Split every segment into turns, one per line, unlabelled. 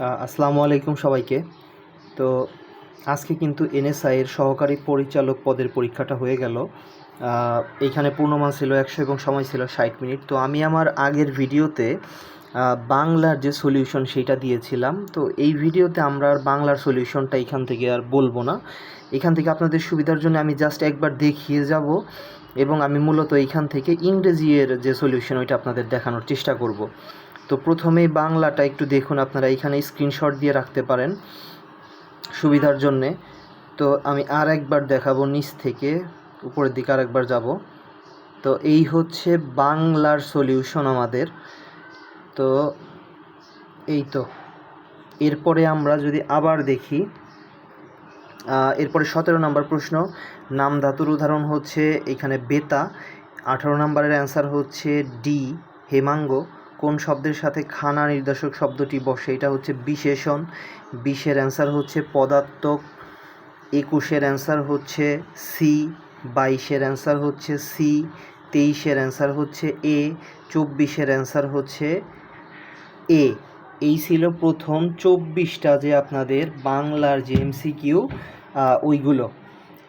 আসসালামু আলাইকুম সবাইকে। তো আজকে কিন্তু এনএসআই এর সহকারী পরিচালক পদের পরীক্ষাটা হয়ে গেল। এইখানে পূর্ণমান ছিল একশো এবং সময় ছিল ষাট মিনিট। তো আমি আমার আগের ভিডিওতে বাংলার যে সলিউশন সেটা দিয়েছিলাম। তো এই ভিডিওতে আমরা আর বাংলার সলিউশনটা এখান থেকে আর বলব না। এখান থেকে আপনাদের সুবিধার জন্য আমি জাস্ট একবার দেখিয়ে যাব এবং আমি মূলত এইখান থেকে ইংরেজি এর যে সলিউশন ওইটা আপনাদের দেখানোর চেষ্টা করব। তো প্রথমেই বাংলাটা একটু দেখুন আপনারা, এখানে স্ক্রিনশট দিয়ে রাখতে পারেন সুবিধার জন্যে। তো আমি আর একবার দেখাবো নিচ থেকে, উপরের দিকে আর একবার যাব। তো এই হচ্ছে বাংলার সলিউশন আমাদের। তো এই তো, এরপরে আমরা যদি আবার দেখি এরপরে সতেরো নম্বর প্রশ্ন, নাম ধাতুর উদাহরণ হচ্ছে এখানে বেতা, আঠারো নম্বরের অ্যান্সার হচ্ছে ডি, হেমাঙ্গ। কোন শব্দের সাথে খানা নির্দেশক শব্দটি বসে, এটা হচ্ছে বিশেষণ। বিশের অ্যান্সার হচ্ছে পদার্থক। একুশের অ্যান্সার হচ্ছে সি। বাইশের অ্যান্সার হচ্ছে সি। তেইশের অ্যান্সার হচ্ছে এ। চব্বিশের অ্যান্সার হচ্ছে এ। এই ছিল প্রথম চব্বিশটা যে আপনাদের বাংলার যে এমসিকিউ ওইগুলো।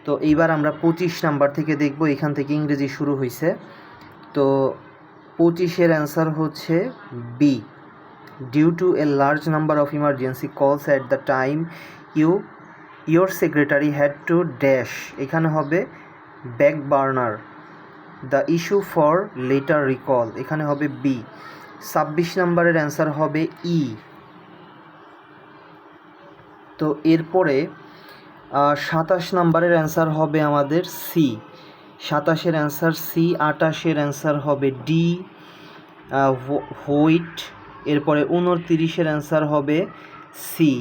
তো এইবার আমরা পঁচিশ নাম্বার থেকে দেখব, এখান থেকে ইংরেজি শুরু হয়েছে তো পঁচিশের অ্যান্সার হচ্ছে B. Due to a large number of emergency calls at the time you your secretary had to dash এখানে হবে back burner the issue for later recall এখানে হবে বি ছাব্বিশ নম্বরের অ্যান্সার হবে ই তো এরপরে সাতাশ নম্বরের অ্যান্সার হবে আমাদের সি সাতাশের অ্যান্সার সি, আটাশের অ্যান্সার হবে ডি হোইট। এরপরে উনতিরিশের অ্যান্সার হবে সি।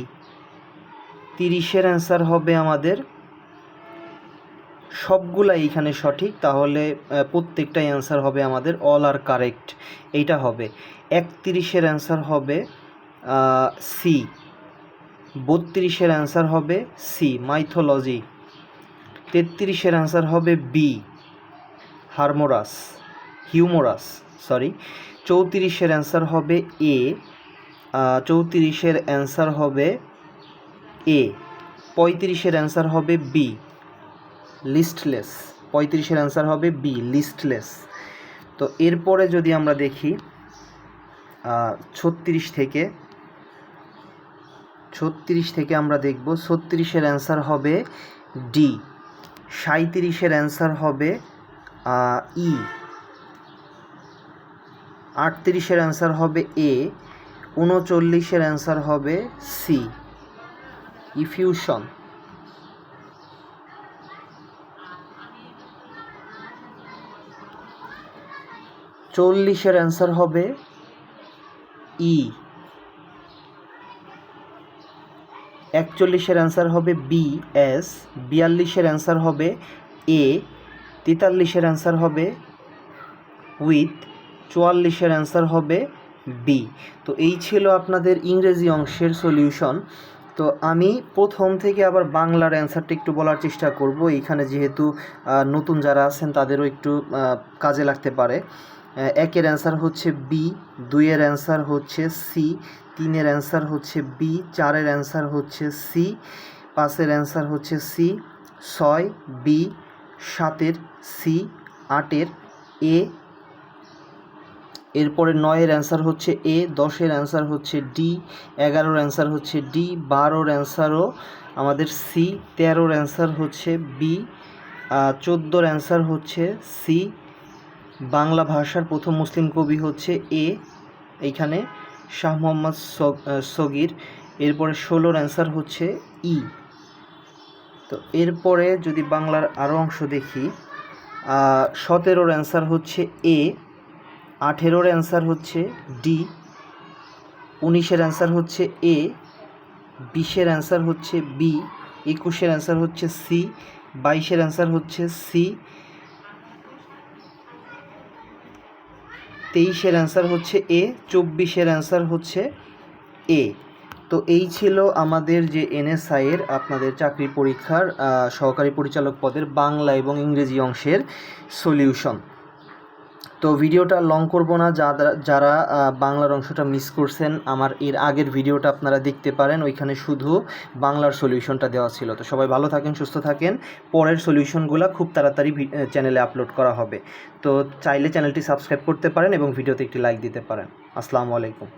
তিরিশের অ্যান্সার হবে আমাদের সবগুলাই এখানে সঠিক, তাহলে প্রত্যেকটাই অ্যান্সার হবে আমাদের অল আর কারেক্ট। এইটা হবে। একত্রিশের অ্যান্সার হবে সি। বত্রিশের অ্যান্সার হবে সি, মাইথোলজি। তেত্রিশের অ্যান্সার হবে বি। হারমোরাস, হিউমোরাস সরি চৌত্রিশের অ্যান্সার হবে এ চৌত্রিশের অ্যান্সার হবে এ পঁয়ত্রিশের অ্যান্সার হবে বি লিস্টলেস পঁয়ত্রিশের অ্যান্সার হবে বি লিস্টলেস তো এরপরে যদি আমরা দেখি ছত্রিশ থেকে ছত্রিশ থেকে আমরা দেখব, ছত্রিশের অ্যান্সার হবে ডি সাঁত্রিশের অ্যান্সার হবে ই। আটত্রিশের অ্যান্সার হবে এ, উনচল্লিশের অ্যান্সার হবে সি। ইফিউশন। চল্লিশের অ্যান্সার হবে ই। একচল্লিশের অ্যান্সার হবে বি, এস। বিয়াল্লিশের অ্যান্সার হবে এ। তেতাল্লিশের অ্যান্সার হবে উইথ চুয়াল্লিশের অ্যান্সার হবে বি তো এই ছিল আপনাদের ইংরেজি অংশের সলিউশন তো আমি প্রথম থেকে আবার বাংলার অ্যান্সারটা একটু বলার চেষ্টা করব। এইখানে যেহেতু নতুন যারা আছেন তাদেরও একটু কাজে লাগতে পারে। একের অ্যান্সার হচ্ছে বি দুইয়ের অ্যান্সার হচ্ছে সি তিনের অ্যান্সার হচ্ছে বি চারের অ্যান্সার হচ্ছে সি পাঁচের অ্যান্সার হচ্ছে সি ছয় বি সাতের, সি আটের, এ এরপরে নয়ের অ্যান্সার হচ্ছে এ, দশের অ্যান্সার হচ্ছে ডি, এগারোর অ্যান্সার হচ্ছে ডি, বারোর অ্যান্সারও আমাদের সি, তেরোর অ্যান্সার হচ্ছে বি চোদ্দোর অ্যান্সার হচ্ছে সি। বাংলা ভাষার প্রথম মুসলিম কবি হচ্ছে এ, এইখানে শাহ মোহাম্মদ সগ- সগির। এরপরে ষোলোর অ্যান্সার হচ্ছে ই। তো এরপরে যদি বাংলার আরও অংশ দেখি সতেরোর অ্যান্সার হচ্ছে এ আঠেরোর অ্যান্সার হচ্ছে ডি উনিশের অ্যান্সার হচ্ছে এ বিশের অ্যান্সার হচ্ছে বি একুশের অ্যান্সার হচ্ছে সি বাইশের অ্যান্সার হচ্ছে সি তেইশের অ্যান্সার হচ্ছে এ চব্বিশের অ্যান্সার হচ্ছে এ তো এই ছিল আমাদের যে এনএসআই এর আপনাদের চাকরি পরীক্ষার সহকারী পরিচালক পদের বাংলা এবং ইংরেজি অংশের সলিউশন তো ভিডিওটা লং করব না, যারা যারা বাংলার অংশটা মিস করছেন, আমার এর আগের ভিডিওটা আপনারা দেখতে পারেন, ওইখানে শুধু বাংলার সলিউশনটা দেওয়া ছিল। তো সবাই ভালো থাকেন, সুস্থ থাকেন, পরের সলিউশনগুলো খুব তাড়াতাড়ি চ্যানেলে আপলোড করা হবে। তো চাইলে চ্যানেলটি সাবস্ক্রাইব করতে পারেন এবং ভিডিওতে একটি লাইক দিতে পারেন। আসসালামু আলাইকুম।